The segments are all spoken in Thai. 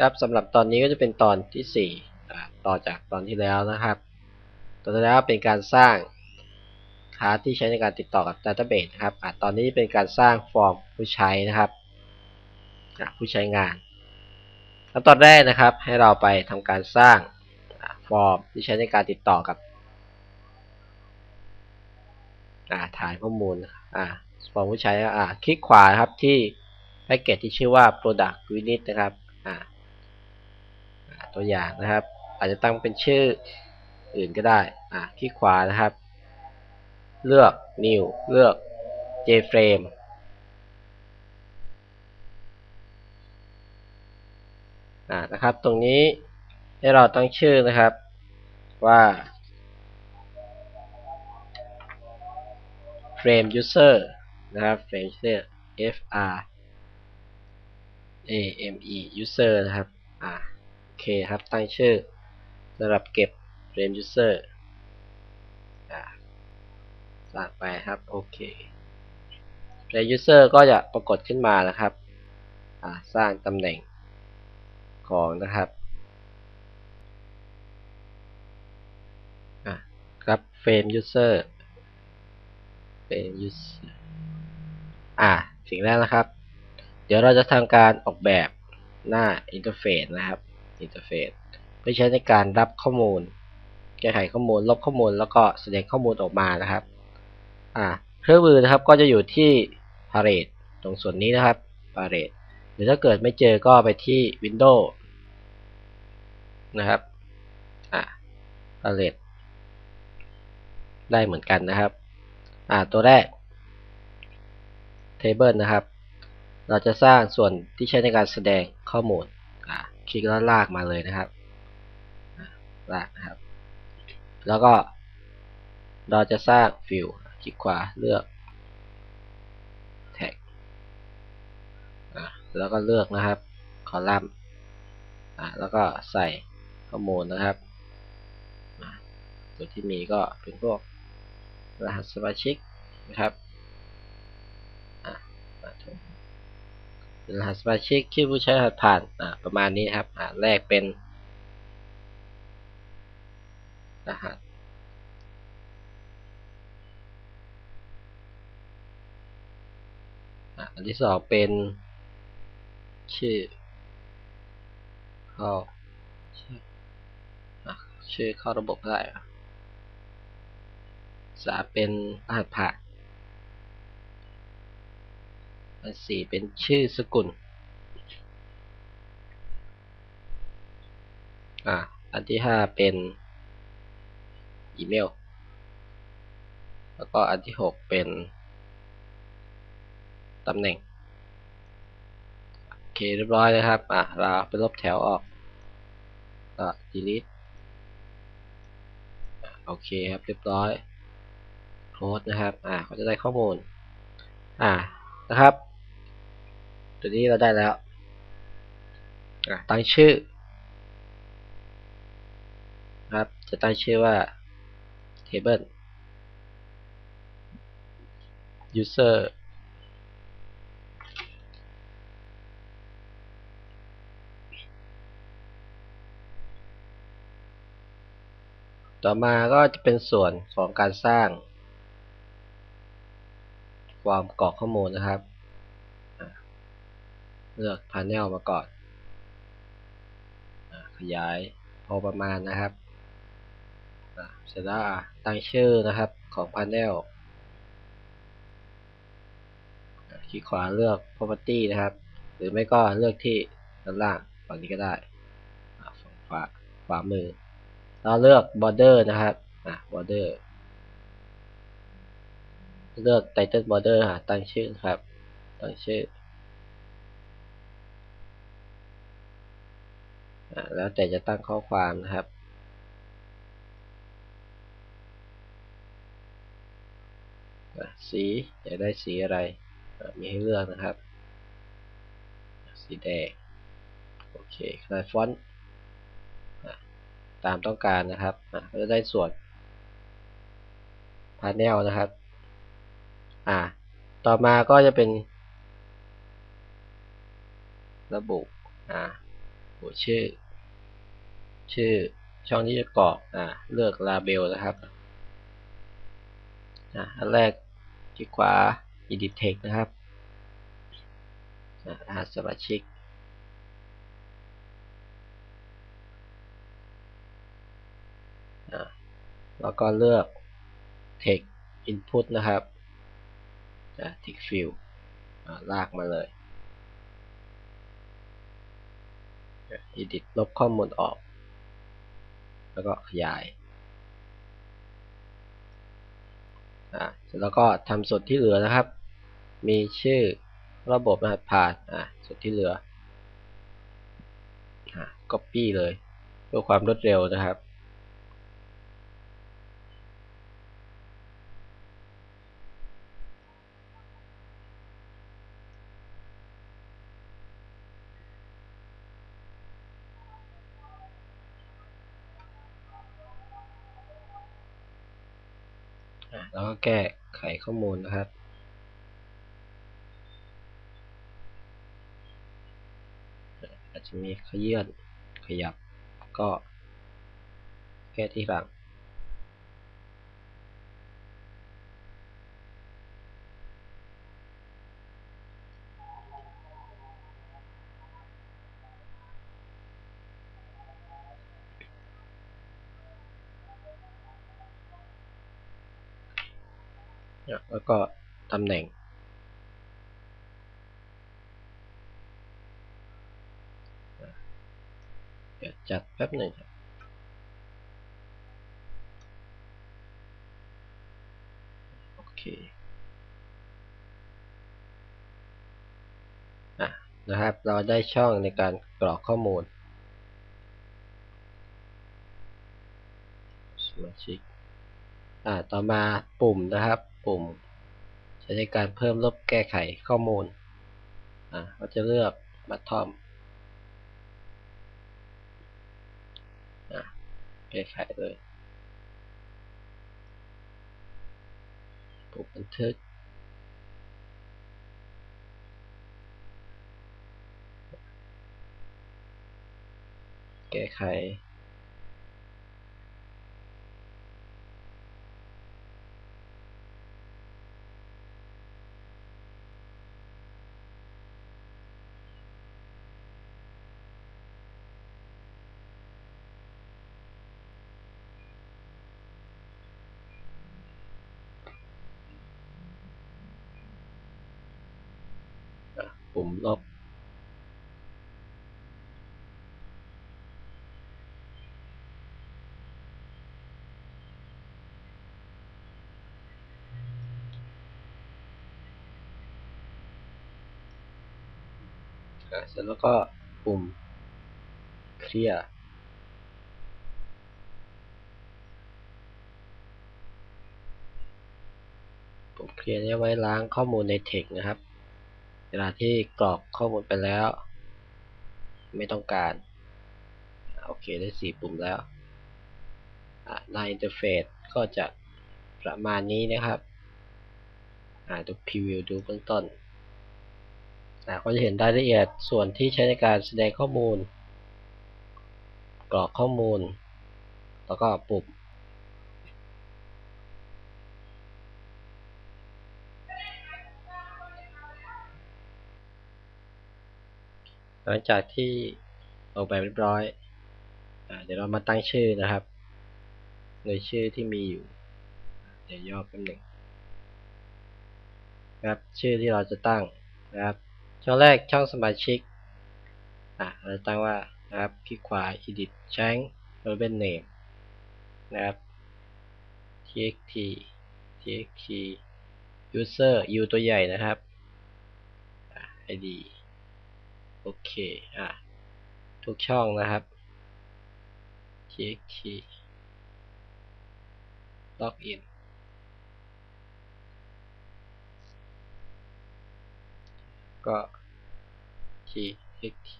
ครับสำหรับตอนนี้ก็จะเป็นตอนที่สี่ต่อจากตอนที่แล้วนะครับ ตอนที่แล้วเป็นการสร้างคลาสที่ใช้ในการติดต่อกับ Database นะครับอตอนนี้เป็นการสร้างฟอร์มผู้ใช้นะครับผู้ใช้งานขั้นตอนแรกนะครับ ให้เราไปทำการสร้างฟอร์มที่ใช้ในการติดต่อกับฐานข้อมูลฟอร์มผู้ใช้คลิกขวาครับที่แพ็กเกจที่ชื่อว่า product unit นะครับ อ่า ตัวอย่างนะครับ อาจจะตั้งเป็นชื่ออื่นก็ได้อะที่ขวานะครับ เลือก new เลือก jframe อ่านะครับ ตรงนี้ให้เราตั้งชื่อนะครับว่า frame user นะครับ frame user f r a m e user นะครับ อ่า โอเคครับตั้งชื่อสำหรับเก็บ frame user อ่าสร้างไปครับโอเค frame user ก็จะปรากฏขึ้นมานะครับสร้างตำแหน่งของนะครับครับ frame user frame user อ่าสิ่งแรกนะครับ เดี๋ยวเราจะทำการออกแบบหน้าอินเทอร์เฟซนะครับ อินเทอร์เฟซเพื่อใช้ในการรับข้อมูล แก้ไขข้อมูล ลบข้อมูล แล้วก็แสดงข้อมูลออกมานะครับ อ่าเครื่องมือนะครับก็จะอยู่ที่ Palette ตรงส่วนนี้นะครับ Palette หรือถ้าเกิดไม่เจอก็ไปที่ Windows นะครับ อ่า Palette ได้เหมือนกันนะครับ อ่า ตัวแรก Table นะครับ เราจะสร้างส่วนที่ใช้ในการแสดงข้อมูล คลิกแล้วลากมาเลยนะครับลากนะครับ แล้วก็เราจะสร้างฟิลคลิกขวาเลือกแท็กแล้วก็เลือกนะครับคอลัมน์แล้วก็ใส่ข้อมูลนะครับตัวนที่มีก็เป็นพวกรหัสสมาชิกนะครับ รหัสสมาชิกที่ผู้ใช้รหัสผ่านประมาณนี้ครับแรกเป็น รหัสอันที่สองเป็น ชื่อเข้าชื่อเข้าระบบได้สาเป็นรหัสผ่าน อันสี่เป็นชื่อสกุล อะ อันที่ห้าเป็นอีเมล แล้วก็อันที่หกเป็นตำแหน่ง โอเคเรียบร้อยเลยครับ อะ เราไปลบแถวออกก็ delete โอเคครับเรียบร้อยโค้ดนะครับ อ่าเขาจะได้ข้อมูล อ่า นะครับ ตัวนี้เราได้แล้วอ่าตั้งชื่อครับ จะตั้งชื่อว่า table user ต่อมาก็จะเป็นส่วนของการสร้าง ความกรอกข้อมูลนะครับ เลือก Panel มาก่อน ขยายพอประมาณนะครับเสร็จแล้วตั้งชื่อนะครับของ Panel คลิกขวาเลือก property นะครับ หรือไม่ก็เลือกที่ด้านล่างฝั่งนี้ก็ได้ฝั่งขวาขวามือ เราเลือก border นะครับอะ border เลือก title border ตั้งชื่อครับ ตั้งชื่อ แล้วแต่จะตั้งข้อความนะครับ สีอยากได้สีอะไร มีให้เลือกนะครับ สีแดง โอเคขนาดฟอนต์ตามต้องการนะครับก็จะได้ส่วนพาร์เนลนะครับ อ่า ต่อมาก็จะเป็น ระบุ อ่า หัวชื่อ ชื่อช่องที่จะกรอกอ่าเลือก label นะครับอะอันแรกที่ขวา edit text นะครับอะรหัสสมาชิกอะแล้วก็เลือก text input นะครับอะ text field ลากมาเลย edit ลบข้อมูลออก แล้วก็ขยายอ่าเสร็จแล้วก็ทำส่วนที่เหลือนะครับ มีชื่อระบบรหัสผ่านอ่าส่วนที่เหลืออ่า copy เลยเพื่อความรวดเร็วนะครับ แล้วก็แก้ไขข้อมูลนะครับ อาจจะมีขยื่นขยับก็แก้ที่หลัง แล้วก็ตำแหน่ง เดี๋ยวจัดแป๊บหนึ่งครับโอเคอะนะครับ เราได้ช่องในการกรอกข้อมูลสมาชิกอ่าต่อมาปุ่มนะครับ ปุ่มใช้ในการเพิ่มลบแก้ไขข้อมูลอ่าก็จะเลือกบัตทอมอะแก้ไขเลยปุ่มบันทึกแก้ไข ปุ่มลบ เสร็จแล้วก็ปุ่มเคลียร์ปุ่มเคลียร์นี่ยไว้ล้างข้อมูลใน text นะครับ เวลาที่กรอกข้อมูลไปแล้ว ไม่ต้องการ โอเคได้สี่ปุ่มแล้วอะหน้าอินเทอร์เฟซก็จะประมาณนี้นะครับอ่าดูพรีวิวดูเบื้องต้นอ่าก็จะเห็นรายละเอียดส่วนที่ใช้ในการแสดงข้อมูล กรอกข้อมูล แล้วก็ปุ่ม หลังจากที่ออกแบบเรียบร้อยอเดี๋ยวเรามาตั้งชื่อนะครับ โดยชื่อที่มีอยู่ เดี๋ยวย่อแป๊บหนึ่งนะครับชื่อที่เราจะตั้งนะครับ ช่องแรกช่องสมาชิกอะเราตั้งว่านะครับคลิกขวา edit change urban name นะครับ txt txt user u ตัวใหญ่นะครับ id โอเคอะทุกช่องนะครับ txt login ก็ txt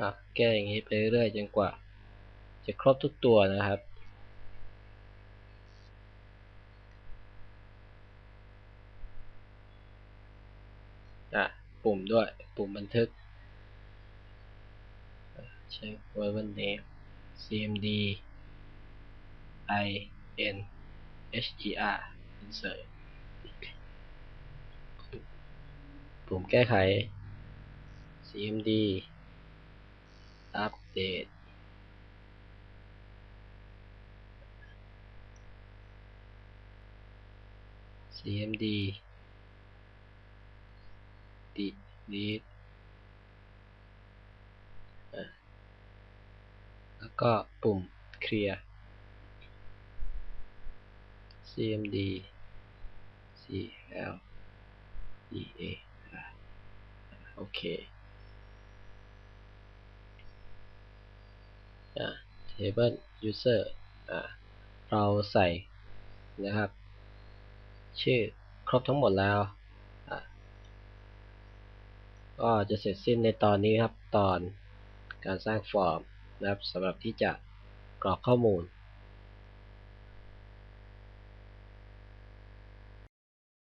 อะแก้อย่างนี้ไปเรื่อยๆจนกว่า จะครบทุกตัวนะครับ อะ ปุ่มด้วย ปุ่มบันทึกอะใช้ verbal name cmd i n h e r insert ปุ่มแก้ไข cmd update cmd delete แล้วก็ปุ่ม clear cmd cl e a อะโอเค อะ table user อะเราใส่นะครับ ชื่อครบทั้งหมดแล้ว ก็จะเสร็จสิ้นในตอนนี้ครับ ตอนการสร้างฟอร์มนะครับสำหรับที่จะกรอกข้อมูล